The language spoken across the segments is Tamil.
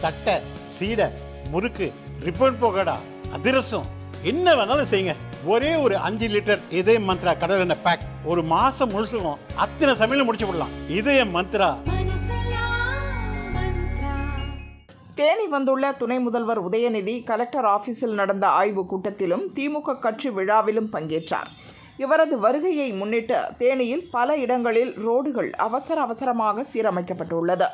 தட்டை சீடை முறுக்கு ரிப்பன் போகடா அதிரசம் என்ன வேணாலும் செய்யுங்க. ஒரே ஒரு அஞ்சு லிட்டர் இதய மந்த்ரா கடல் எண்ணெய் பேக் ஒரு மாசம் முழுசுக்கும் அத்தனை சமையலும் முடிச்சு விடலாம். இதய மந்த்ரா. தேனி வந்துள்ள துணை முதல்வர் உதயநிதி கலெக்டர் ஆபீஸில் நடந்த ஆய்வுக் கூட்டத்திலும் திமுக கட்சி விழாவிலும் பங்கேற்றார். இவரது வருகையை முன்னிட்டு தேனியில் பல இடங்களில் ரோடுகள் அவசர அவசரமாக சீரமைக்கப்பட்டுள்ளது.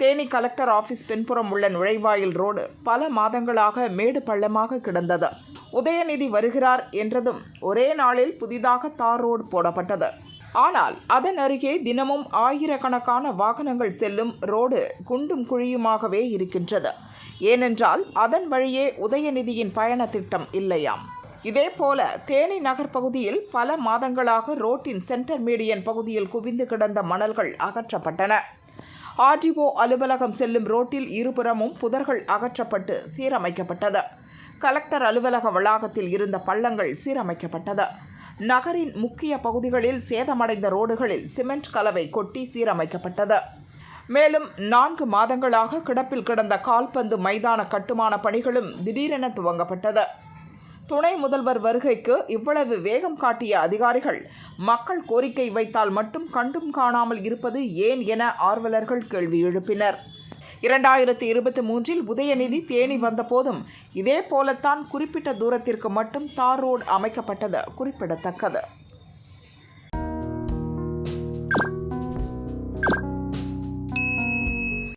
தேனி கலெக்டர் ஆபீஸ் பின்புறம் உள்ள நுழைவாயில் ரோடு பல மாதங்களாக மேடு பள்ளமாக கிடந்தது. உதயநிதி வருகிறார் என்றதும் ஒரே நாளில் புதிதாக தார் ரோடு போடப்பட்டது. ஆனால் அதன் அருகே தினமும் ஆயிரக்கணக்கான வாகனங்கள் செல்லும் ரோடு குண்டும் குழியுமாகவே இருக்கின்றது. ஏனென்றால் அதன் வழியே உதயநிதியின் பயண திட்டம் இல்லையாம். இதேபோல தேனி நகர் பகுதியில் பல மாதங்களாக ரோட்டின் சென்டர் மீடியன் பகுதியில் குவிந்து கிடந்த மணல்கள் அகற்றப்பட்டன. ஆர்டிஓ அலுவலகம் செல்லும் ரோட்டில் இருபுறமும் புதர்கள் அகற்றப்பட்டு சீரமைக்கப்பட்டது. கலெக்டர் அலுவலக வளாகத்தில் இருந்த பள்ளங்கள் சீரமைக்கப்பட்டது. நகரின் முக்கிய பகுதிகளில் சேதமடைந்த ரோடுகளில் சிமெண்ட் கலவை கொட்டி சீரமைக்கப்பட்டது. மேலும் நான்கு மாதங்களாக கிடப்பில் கிடந்த கால்பந்து மைதான கட்டுமான பணிகளும் திடீரென துவங்கப்பட்டது. துணை முதல்வர் வருகைக்கு இவ்வளவு வேகம் காட்டிய அதிகாரிகள் மக்கள் கோரிக்கை வைத்தால் மட்டும் கண்டும் காணாமல் இருப்பது ஏன் என ஆர்வலர்கள் கேள்வி எழுப்பினர். இரண்டாயிரத்தி இருபத்தி மூன்றில் உதயநிதி தேனி வந்தபோதும் இதே போலத்தான் குறிப்பிட்ட தூரத்திற்கு மட்டும் தார் ரோடு அமைக்கப்பட்டது குறிப்பிடத்தக்கது.